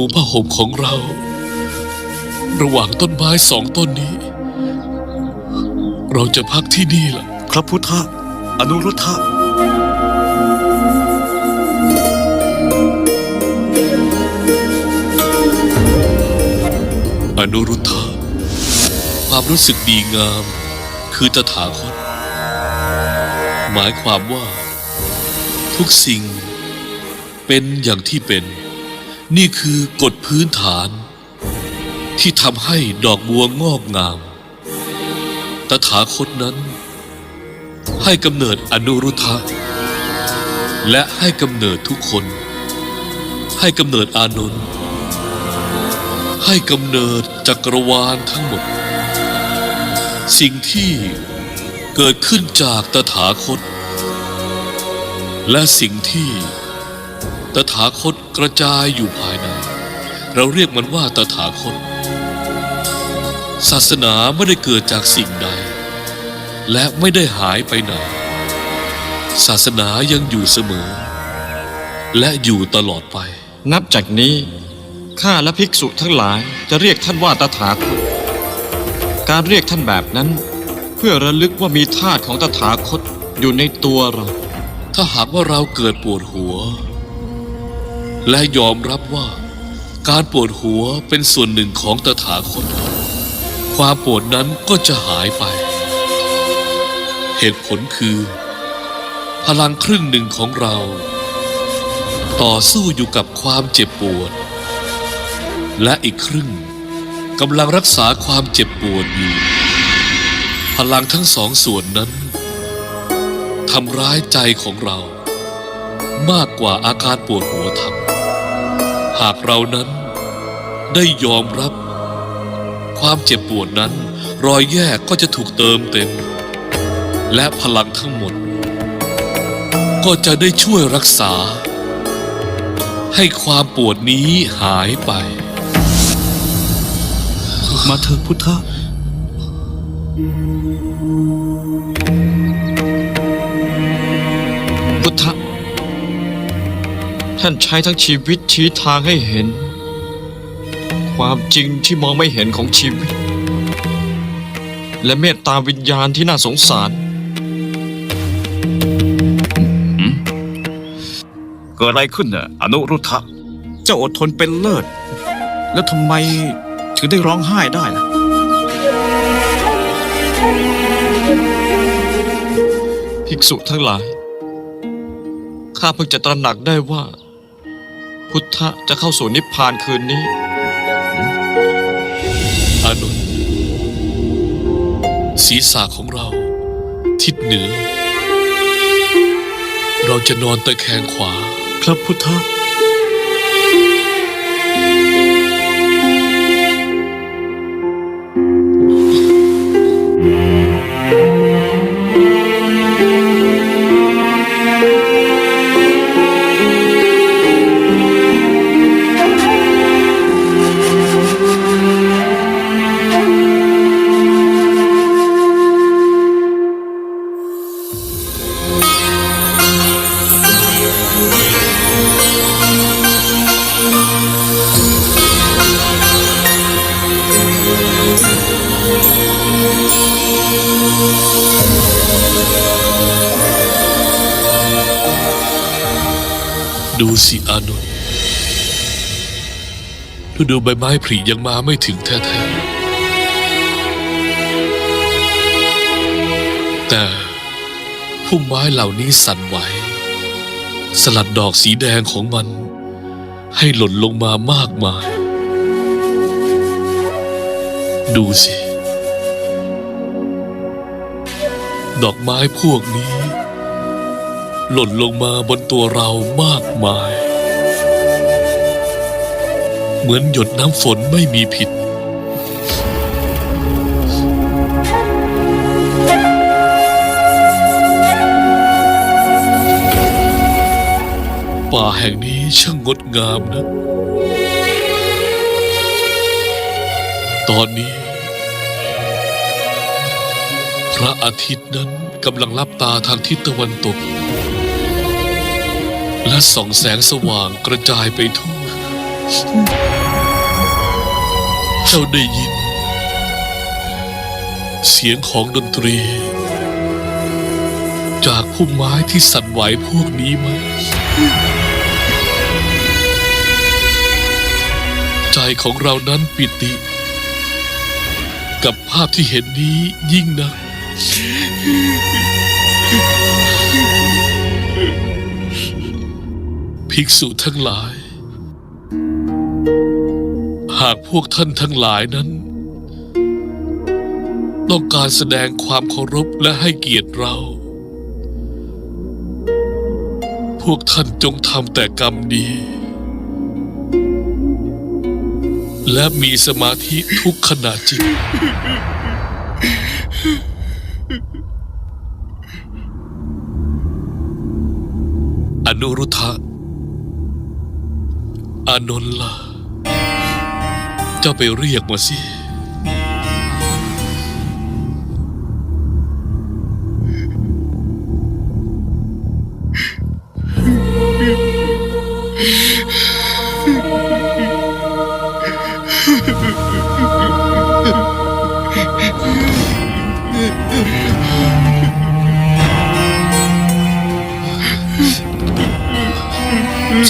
ปูผ้าห่มของเรา ระหว่างต้นไม้สองต้นนี้ เราจะพักที่นี่ล่ะ ครับพุทธะอนุรุทธะอนุรุทธะความรู้สึกดีงาม คือตถาคต หมายความว่า ทุกสิ่งเป็นอย่างที่เป็น นี่คือกฎพื้นฐาน ที่ทำให้ดอกบัวงอกงาม ตถาคตนั้น ให้กำเนิดอนุรุทธะ และให้กำเนิดทุกคน ให้กำเนิดอานนท์ให้กำเนิดจักรวาลทั้งหมด สิ่งที่เกิดขึ้นจากตถาคต และสิ่งที่ ถาคตกระจายอยู่ภายใน เราเรียกมันว่าตถาคต ศาสนาไม่ได้เกิดจากสิ่งใด และไม่ได้หายไปไหน ศาสนายังอยู่เสมอ และอยู่ตลอดไป นับจากนี้ข้าและภิกษุทั้งหลายจะเรียกท่านว่าตถาคต การเรียกท่านแบบนั้น เพื่อระลึกว่ามีธาตุของตถาคตอยู่ในตัวเรา ถ้าหากว่าเราเกิดปวดหัว และยอมรับว่า การปวดหัวเป็นส่วนหนึ่งของตถาคต ความปวดนั้นก็จะหายไป เหตุผลคือ พลังครึ่งหนึ่งของเรา ต่อสู้อยู่กับความเจ็บปวด และอีกครึ่งกำลังรักษาความเจ็บปวดอยู่ พลังทั้งสองส่วนนั้นทำร้ายใจของเรา มากกว่าอาการปวดหัวทำ หากเรานั้นได้ยอมรับ ความเจ็บปวดนั้น รอยแยกก็จะถูกเติมเต็ม และพลังทั้งหมด ก็จะได้ช่วยรักษา ให้ความปวดนี้หายไป มาเถอะพุทธ ท่านใช้ทั้งชีวิตชี้ทางให้เห็น ความจริงที่มองไม่เห็นของชีวิต และเมตตาวิญญาณที่น่าสงสาร เกิดอะไรขึ้นน่ะอนุรุทธะเจ้าอดทนเป็นเลิศ แล้วทำไมถึงได้ร้องไห้ได้ล่ะ ภิกษุทั้งหลาย ข้าเพิ่งจะตระหนักได้ว่า พุทธะจะเข้าสู่นิพพานคืนนี้ อานนท์ศีรษะของเรา ทิศเหนือ เราจะนอนตะแคงขวา ครับพุทธะ ฤดูใบไม้ผลิยังมาไม่ถึงแท้ๆ แต่พุ่มไม้เหล่านี้สั่นไหว สลัดดอกสีแดงของมัน ให้หล่นลงมามากมาย ดูสิ ดอกไม้พวกนี้ หล่นลงมาบนตัวเรามากมาย เหมือนหยดน้ำฝนไม่มีผิด ป่าแห่งนี้ช่างงดงามนะ ตอนนี้ พระอาทิตย์นั้นกำลังลับตาทางทิศตะวันตกและส่องแสงสว่างกระจายไปทั่ว เจ้าได้ยิน เสียงของดนตรี จากพุ่มไม้ที่สั่นไหวพวกนี้ไหมใจของเรานั้นปิติ กับภาพที่เห็นนี้ยิ่งนักภิกษุทั้งหลาย หากพวกท่านทั้งหลายนั้น ต้องการแสดงความเคารพและให้เกียรติเรา พวกท่านจงทำแต่กรรมดี และมีสมาธิทุกขณะจิต อนุรุทธะอานนท์ล่ะ เจ้าไปเรียกมาสิ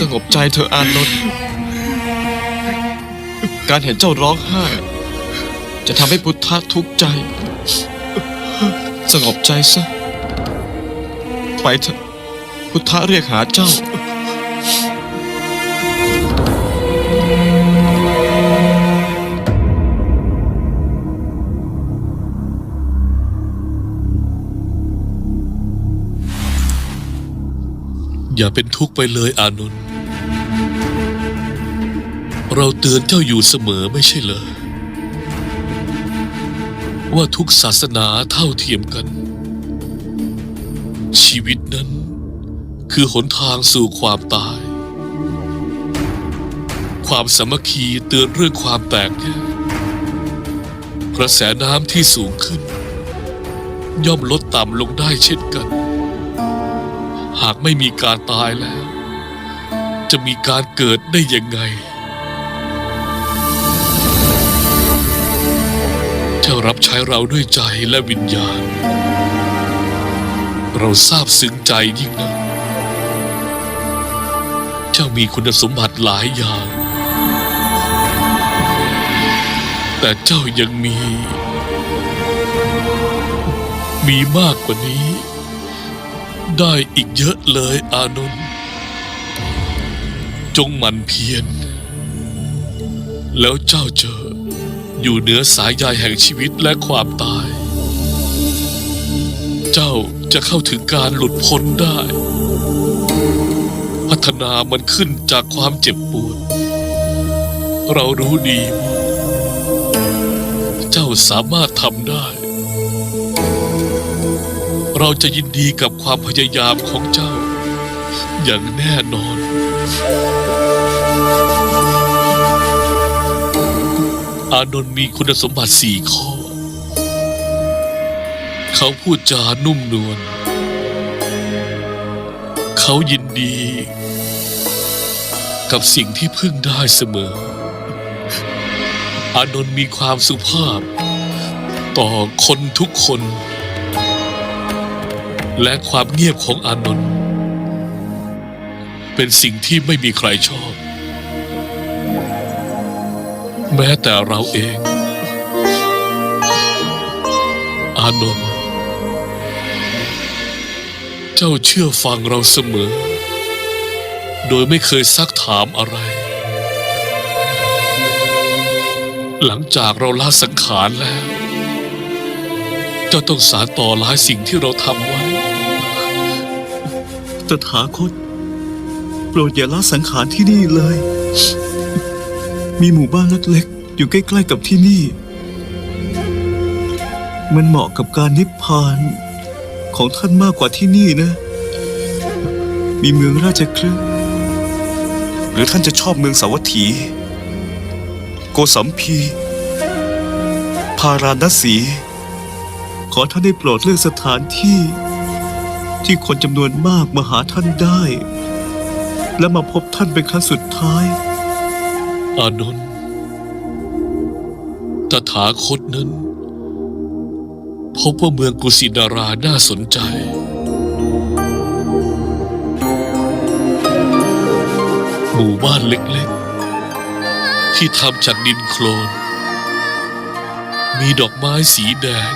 สงบใจเธออานนท์ การเห็นเจ้าร้องไห้ จะทำให้พุทธะทุกข์ใจ สงบใจซะ ไปเถอะพุทธะเรียกหาเจ้าอย่าเป็นทุกข์ไปเลยอานนท์ เราเตือนเจ้าอยู่เสมอไม่ใช่เหรอว่าทุกศาสนาเท่าเทียมกัน ชีวิตนั้น คือหนทางสู่ความตาย ความสามัคคีเตือนเรื่องความแตกแยกกระแสน้ำที่สูงขึ้น ย่อมลดต่ำลงได้เช่นกัน หากไม่มีการตายแล้ว จะมีการเกิดได้ยังไง รับใช้เราด้วยใจและวิญญาณ เราทราบซึ้งใจยิ่งนะเจ้ามีคุณสมบัติหลายอย่าง แต่เจ้ายังมี มีมากกว่านี้ ได้อีกเยอะเลยอานนท์จงหมั่นเพียรแล้วเจ้าจะ อยู่เหนือสายใยแห่งชีวิตและความตาย เจ้าจะเข้าถึงการหลุดพ้นได้ พัฒนามันขึ้นจากความเจ็บปวด เรารู้ดีว่าเจ้าสามารถทำได้ เราจะยินดีกับความพยายามของเจ้า อย่างแน่นอน อานนท์มีคุณสมบัติสี่ข้อ เขาพูดจานุ่มนวล เขายินดี กับสิ่งที่พึ่งได้เสมอ อานนท์มีความสุภาพ ต่อคนทุกคน และความเงียบของอานนท์เป็นสิ่งที่ไม่มีใครชอบ แม้แต่เราเอง อานนท์เจ้าเชื่อฟังเราเสมอ โดยไม่เคยซักถามอะไร หลังจากเราลาสังขารแล้ว เจ้าต้องสารต่อหลายสิ่งที่เราทำไว้ตถาคต โปรดอย่าละสังขารที่นี่เลย มีหมู่บ้านเล็กๆ อยู่ใกล้ๆกับที่นี่ มันเหมาะกับการนิพพานของท่านมากกว่าที่นี่นะ มีเมืองราชคลึหรือท่านจะชอบเมืองสาวัตถี โกสัมพี พาราณสี ขอท่านได้โปรดเลือกสถานที่ ที่คนจำนวนมากมาหาท่านได้ และมาพบท่านเป็นครั้งสุดท้าย อานนท์ตถาคตนั้น พบว่าเมืองกุสินาราน่าสนใจ หมู่บ้านเล็กๆ ที่ทำจากดินโคลน มีดอกไม้สีแดง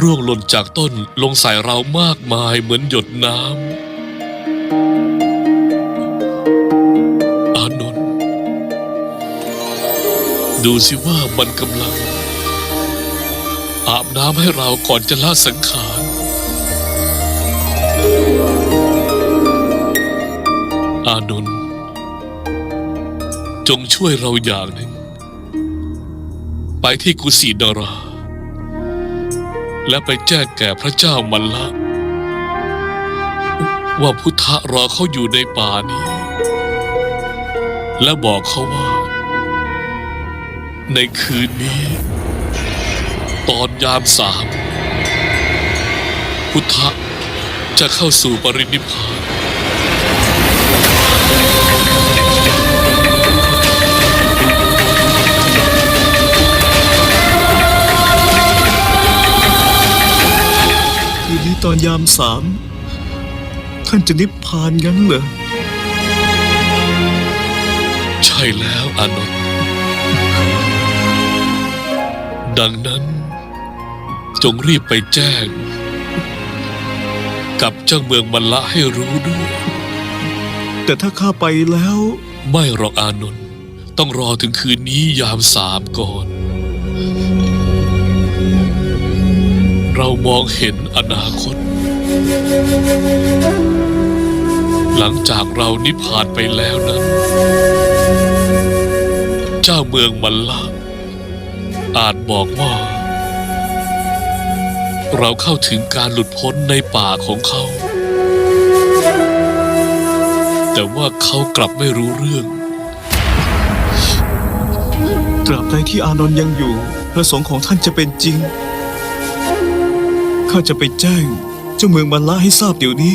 ร่วงหล่นจากต้นลงใส่เรามากมายเหมือนหยดน้ำ ดูสิว่ามันกำลัง อาบน้ำให้เราก่อนจะละสังขาร อานนท์จงช่วยเราอย่างหนึ่ง ไปที่กุสินารา และไปแจ้งแก่พระเจ้ามันละ ว่าพุทธะรอเขาอยู่ในป่านี้ และบอกเขาว่า ในคืนนี้ ตอนยามสามพุทธะจะเข้าสู่ปรินิพพานคืนนี้ตอนยามสามท่านจะนิพพานงั้นเหรอ ใช่แล้วอานนท์ ดังนั้น จงรีบไปแจ้ง กับเจ้าเมืองมันละให้รู้ด้วย แต่ถ้าข้าไปแล้ว ไม่หรอกอานนท์ต้องรอถึงคืนนี้ยามสามก่อน เรามองเห็นอนาคต หลังจากเรานิพพานไปแล้วนั้น เจ้าเมืองมันละ อาจบอกว่า เราเข้าถึงการหลุดพ้นในป่าของเขา แต่ว่าเขากลับไม่รู้เรื่อง ตราบใดที่อานนท์ยังอยู่ ประสงค์ของท่านจะเป็นจริง ข้าจะไปแจ้ง เจ้าเมืองบัลละให้ทราบเดี๋ยวนี้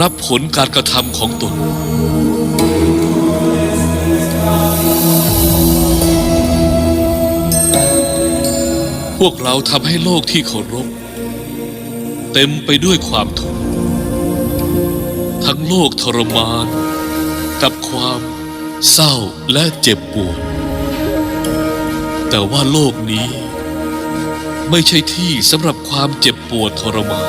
รับผลการกระทำของตน พวกเราทำให้โลกที่เคารพ เต็มไปด้วยความทุกข์ทั้งโลกทรมาน กับความเศร้าและเจ็บปวด แต่ว่าโลกนี้ ไม่ใช่ที่สำหรับความเจ็บปวดทรมาน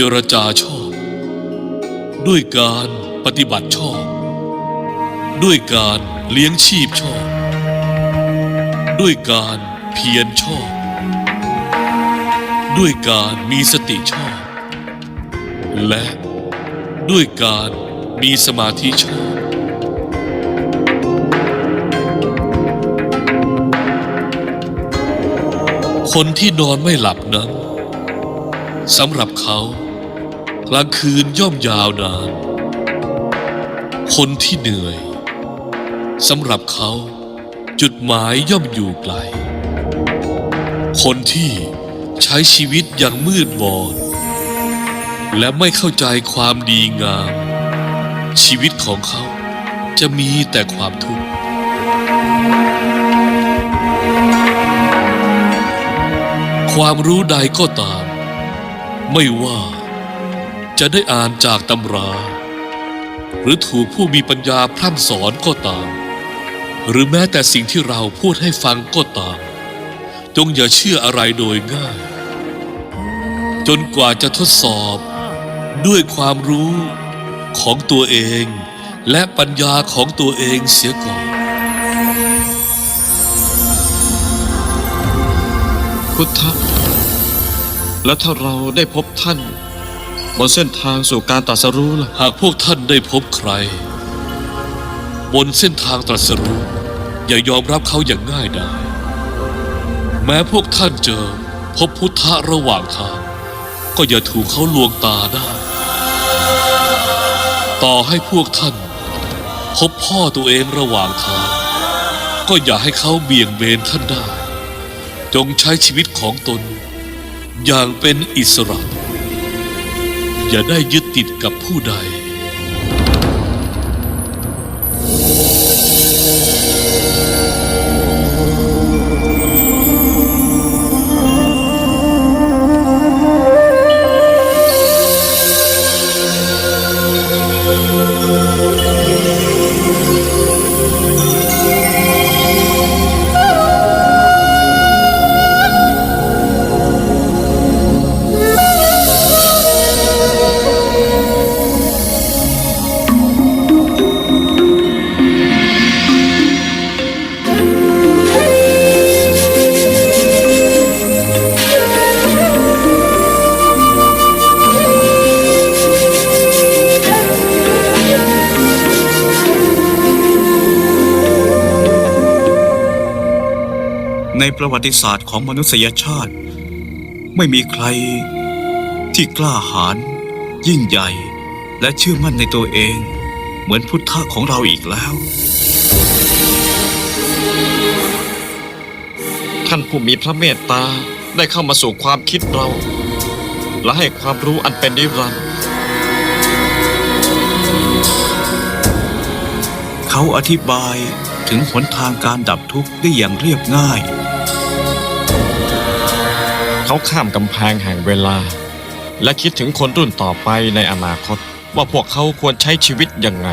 เจรจาชอบ ด้วยการปฏิบัติชอบ ด้วยการเลี้ยงชีพชอบ ด้วยการเพียรชอบ ด้วยการมีสติชอบ และด้วยการมีสมาธิชอบคนที่นอนไม่หลับนั้นสำหรับเขา กลางคืนย่อมยาวนาน คนที่เหนื่อยสำหรับเขา จุดหมายย่อมอยู่ไกล คนที่ใช้ชีวิตอย่างมืดบอดและไม่เข้าใจความดีงาม ชีวิตของเขาจะมีแต่ความทุกข์ความรู้ใดก็ตาม ไม่ว่า จะได้อ่านจากตำรา หรือถูกผู้มีปัญญาพร่ำสอนก็ตาม หรือแม้แต่สิ่งที่เราพูดให้ฟังก็ตาม จงอย่าเชื่ออะไรโดยง่าย จนกว่าจะทดสอบ ด้วยความรู้ของตัวเอง และปัญญาของตัวเองเสียก่อนพุทธะแล้วถ้าเราได้พบท่าน บนเส้นทางสู่การตรัสรู้ล่ะ หากพวกท่านได้พบใคร บนเส้นทางตรัสรู้ อย่ายอมรับเขาอย่างง่ายดาย แม้พวกท่านเจอ พบพุทธะระหว่างทาง ก็อย่าถูกเขาลวงตาได้ ต่อให้พวกท่าน พบพ่อตัวเองระหว่างทาง ก็อย่าให้เขาเบี่ยงเบนท่านได้ จงใช้ชีวิตของตน อย่างเป็นอิสระ อย่าได้ยึดติดกับผู้ใด ในประวัติศาสตร์ของมนุษยชาติ ไม่มีใครที่กล้าหาญยิ่งใหญ่ และเชื่อมั่นในตัวเอง เหมือนพุทธะของเราอีกแล้ว ท่านผู้มีพระเมตตาได้เข้ามาสู่ความคิดเรา และให้ความรู้อันเป็นนิรันดร์เขาอธิบายถึงหนทางการดับทุกข์ได้อย่างเรียบง่าย เขาข้ามกำแพงแห่งเวลา และคิดถึงคนรุ่นต่อไปในอนาคต ว่าพวกเขาควรใช้ชีวิตยังไง